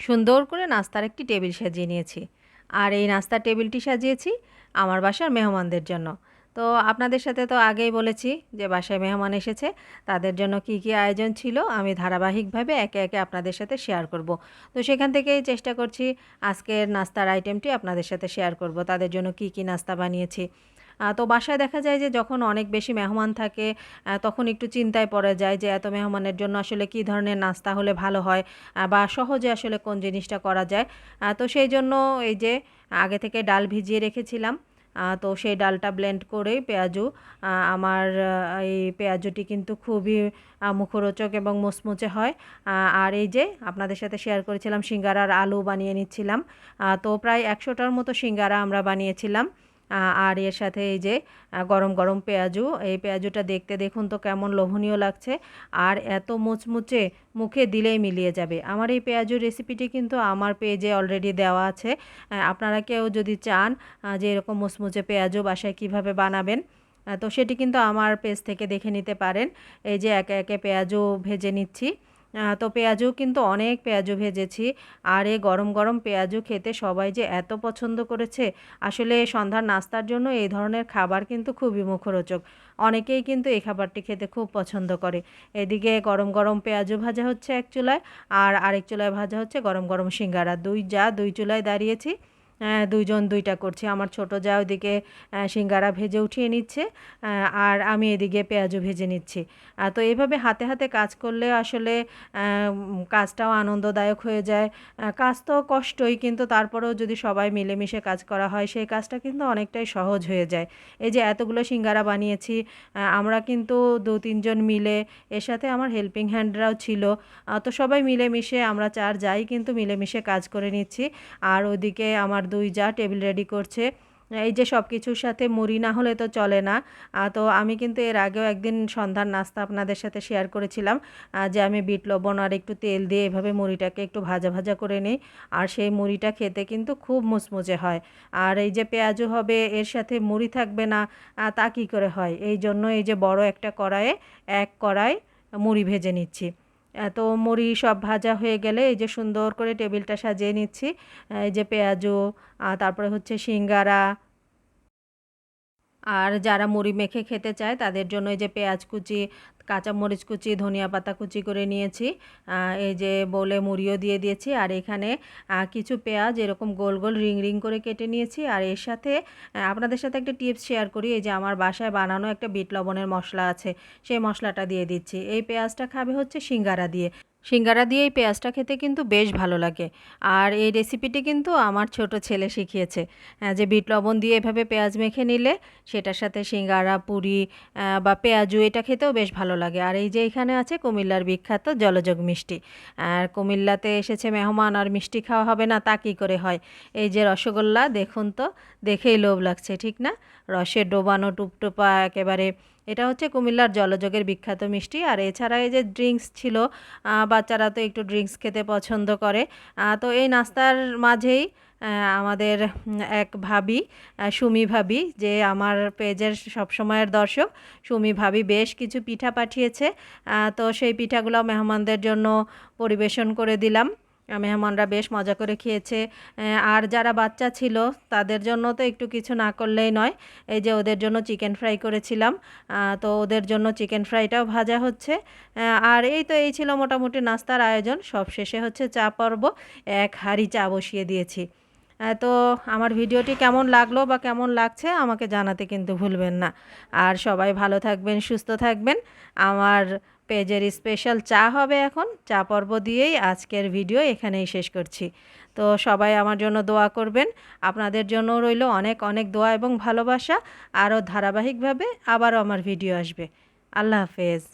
সুন্দর করে নাস্তার একটি টেবিল সাজিয়ে নিয়েছি। আর এই নাস্তার টেবিলটি সাজিয়েছি আমার বাসার মেহমানদের জন্য। তো আপনাদের সাথে তো আগেই বলেছি যে বাসায় মেহমান এসেছে, তাদের জন্য কি কি আয়োজন ছিল আমি ধারাবাহিকভাবে একে একে আপনাদের সাথে শেয়ার করব। তো সেখান থেকেই চেষ্টা করছি আজকের নাস্তার আইটেমটি আপনাদের সাথে শেয়ার করব, তাদের জন্য কি কি নাস্তা বানিয়েছি। তো বাসায় দেখা যায় যে যখন অনেক বেশি মেহমান থাকে তখন একটু চিন্তায় পড়ে যায় যে এত মেহমানের জন্য আসলে কী ধরনের নাস্তা হলে ভালো হয় বা সহজে আসলে কোন জিনিসটা করা যায়। তো সেই জন্য এই যে আগে থেকে ডাল ভিজিয়ে রেখেছিলাম তো সেই ডালটা ব্লেন্ড করে পেঁয়াজু আমার এই পেঁয়াজুটি কিন্তু খুবই মুখরোচক এবং মুচমুচে হয়। আর এই যে আপনাদের সাথে শেয়ার করেছিলাম, সিঙ্গারার আলু বানিয়ে নিচ্ছিলাম তো প্রায় একশোটার মতো সিঙ্গারা আমরা বানিয়েছিলাম। আর এর সাথে এই যে গরম গরম পেঁয়াজু, এই পেঁয়াজুটা দেখতে দেখুন তো কেমন লোভনীয় লাগছে। আর এত মুচমুচে মুখে দিলেই মিলিয়ে যাবে। আমার এই পেঁয়াজুর রেসিপিটি কিন্তু আমার পেজে অলরেডি দেওয়া আছে। আপনারা কেউ যদি চান যে এরকম মুচমুচে পেঁয়াজু বাসায় কীভাবে বানাবেন তো সেটি কিন্তু আমার পেজ থেকে দেখে নিতে পারেন। এই যে একে একে পেঁয়াজু ভেজে নিচ্ছি। তো পেঁয়াজও কিন্তু অনেক পেঁয়াজু ভেজেছি। আর এই গরম গরম পেঁয়াজও খেতে সবাই যে এত পছন্দ করেছে, আসলে সন্ধ্যার নাস্তার জন্য এই ধরনের খাবার কিন্তু খুবই মুখরোচক। অনেকেই কিন্তু এই খাবারটি খেতে খুব পছন্দ করে। এদিকে গরম গরম পেঁয়াজু ভাজা হচ্ছে এক চুলায়, আর আরেক চুলায় ভাজা হচ্ছে গরম গরম সিঙ্গারা। দুই, যা দুই চুলায় দাঁড়িয়েছি। আহ, দুইজন দুইটা করছি। আমার ছোট যা আহ, সিঙ্গারা ভেজে উঠিয়ে নিচ্ছে আর আমি এদিকে পেঁয়াজু ভেজে নিচ্ছি। তো এভাবে হাতে হাতে কাজ করলে আসলে কাজটাও আনন্দদায়ক হয়ে যায়। কাজ তো কষ্টই কিন্তু তারপরেও যদি সবাই মিলেমিশে কাজ করা হয় সেই কাজটা কিন্তু অনেকটাই সহজ হয়ে যায়। এই যে এতগুলো সিঙ্গারা বানিয়েছি আমরা কিন্তু দু তিনজন মিলে এর সাথে আমার হেল্পিং হ্যান্ডরাও ছিল। তো সবাই মিলেমিশে আমরা চার যাই কিন্তু মিলেমিশে কাজ করে নিচ্ছি। আর ওদিকে আমার দুই যা টেবিল রেডি করছে। এই যে সব কিছুর সাথে মুড়ি না হলে তো চলে না। তো আমি কিন্তু এর আগেও একদিন সন্ধ্যার নাস্তা আপনাদের সাথে শেয়ার করেছিলাম যে আমি বিট লবণ আর একটু তেল দিয়ে এভাবে মুড়িটাকে একটু ভাজা ভাজা করে নিই। আর সেই মুড়িটা খেতে কিন্তু খুব মুচমুচে হয়। আর এই যে পেঁয়াজও হবে, এর সাথে মুড়ি থাকবে না তা কী করে হয়? এই জন্য এই যে বড় একটা কড়াইয়ে এক কড়াই মুড়ি ভেজে নিচ্ছি। তো মুড়ি সব ভাজা হয়ে গেলে এই যে সুন্দর করে টেবিলটা সাজিয়ে নিচ্ছি, এই যে পেঁয়াজু তারপরে হচ্ছে সিঙ্গারা আর যারা মুড়ি মেখে খেতে চায়, তাদের জন্য এই যে পেঁয়াজ কুচি কাঁচামরিচ কুচি, ধনিয়া পাতা কুচি করে নিয়েছি। এই যে বলে মুড়িও দিয়ে দিয়েছি। আর এখানে কিছু পেঁয়াজ, এরকম গোল গোল রিং রিং করে কেটে নিয়েছি। আর এর সাথে আপনাদের সাথে একটা টিপস শেয়ার করি। এই যে আমার বাসায় বানানো একটা বিট লবণের মশলা আছে, সেই মশলাটা দিয়ে দিচ্ছি। এই পেঁয়াজটা খাবে হচ্ছে সিঙ্গারা দিয়ে। সিঙ্গারা দিয়ে এই পেঁয়াজটা খেতে কিন্তু বেশ ভালো লাগে। আর এই রেসিপিটি কিন্তু আমার ছোট ছেলে শিখিয়েছে যে বিট লবণ দিয়ে এভাবে পেঁয়াজ মেখে নিলে সেটার সাথে সিঙ্গারা, পুরি বা পেঁয়াজু এটা খেতেও বেশ ভালো লাগে। আর এই যে এখানে আছে কুমিল্লার বিখ্যাত জলযোগ মিষ্টি। আর কুমিল্লাতে এসেছে মেহমান আর মিষ্টি খাওয়া হবে না, তা কী করে হয়? এই যে রসগোল্লা, দেখুন তো, দেখেই লোভ লাগছে, ঠিক না? রসে ডোবানো টুপটুপা, একেবারে এটা হচ্ছে কুমিল্লার জলযোগের বিখ্যাত মিষ্টি। আর এছাড়া এই যে ড্রিঙ্কস ছিল বাচ্চারা তো একটু ড্রিঙ্কস খেতে পছন্দ করে। তো এই নাস্তার মাঝেই আমাদের এক ভাবি সুমি ভাবি, যে আমার পেজের সবসময়ের দর্শক, সুমি ভাবি বেশ কিছু পিঠা পাঠিয়েছে। তো সেই পিঠাগুলো মেহমানদের জন্য পরিবেশন করে দিলাম। মেহমানরা বেশ মজা করে খেয়েছে। আর যারা বাচ্চা ছিল, তাদের জন্য তো একটু কিছু না করলেই নয়। এই যে ওদের জন্য চিকেন ফ্রাই করেছিলাম। তো ওদের জন্য চিকেন ফ্রাইটাও ভাজা হচ্ছে। আর এই তো এই ছিল মোটামুটি নাস্তার আয়োজন। সব শেষে হচ্ছে চা পর্ব। এক হাঁড়ি চা বসিয়ে দিয়েছি। তো আমার ভিডিওটি কেমন লাগল বা কেমন লাগছে আমাকে জানাতে কিন্তু ভুলবেন না। আর সবাই ভালো থাকবেন, সুস্থ থাকবেন। আমার পেজের স্পেশাল চা হবে এখন। চা পর্ব দিয়েই আজকের ভিডিও এখানেই শেষ করছি। তো সবাই আমার জন্য দোয়া করবেন। আপনাদের জন্য রইল অনেক অনেক দোয়া এবং ভালোবাসা। আরও ধারাবাহিকভাবে আবারও আমার ভিডিও আসবে। আল্লাহ হাফেজ।